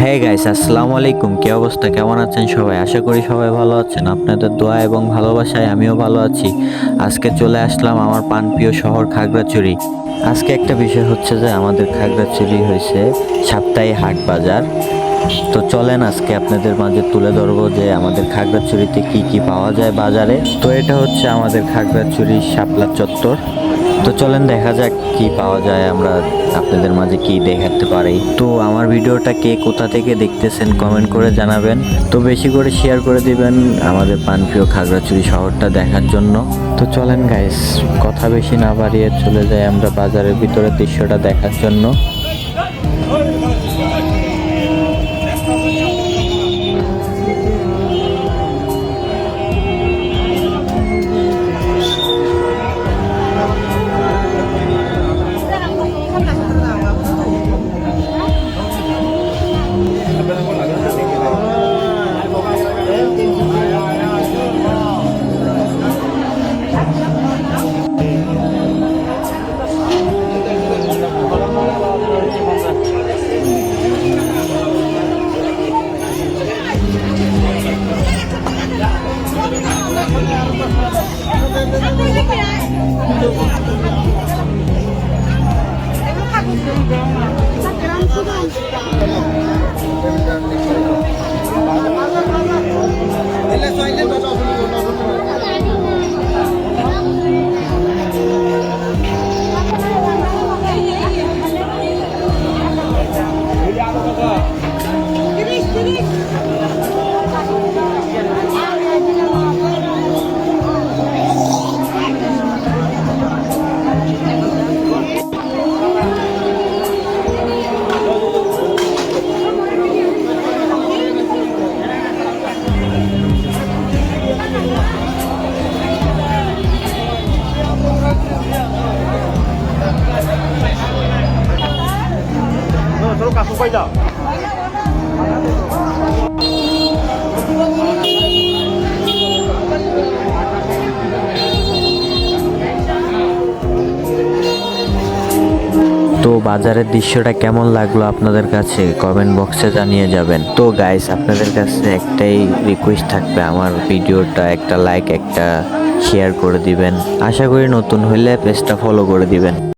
হ্যাঁ গাইস আসসালামু আলাইকুম। কি অবস্থা? কেমন আছেন সবাই? আশা করি সবাই ভালো আছেন। আপনাদের দোয়া এবং ভালোবাসায় আমিও ভালো আছি। আজকে চলে আসলাম আমার পানপ্রিয় শহর খাগড়াছড়ি। আজকে একটা বিষয় হচ্ছে যে, আমাদের খাগড়াছড়ি হয়েছে সাপ্তাহিক হাট বাজার। তো চলেন আজকে আপনাদের মাঝে তুলে ধরবো যে, আমাদের খাগড়াছড়িতে কি কি পাওয়া যায় বাজারে। তো এটা হচ্ছে আমাদের খাগড়াছড়ি শাপলা চত্বর। তো চলেন, দেখা যাক কি পাওয়া যায়। আমরা আপনাদের মাঝে কি দেখাতে পারি। তো আমার ভিডিওটা কে কোথা থেকে দেখতেছেন কমেন্ট করে জানাবেন। তো বেশি করে শেয়ার করে দিবেন আমাদের পানপ্রিয় খাগড়াছড়ি শহরটা দেখার জন্য। তো চলেন গাইস কথা বেশি না বাড়িয়ে চলে যাই আমরা বাজারের ভিতরে দৃশ্যটা দেখার জন্য। Ele é só ele é আরও কাকু কইলা তো বাজারের দৃশ্যটা কেমন লাগল আপনাদের কাছে? কমেন্ট বক্সে জানিয়ে যাবেন। তো গাইস আপনাদের কাছে একটাই রিকোয়েস্ট থাকবে। আমার ভিডিওটা একটা লাইক একটা শেয়ার করে দিবেন। আশা করি নতুন হইলে পেজটা ফলো করে দিবেন।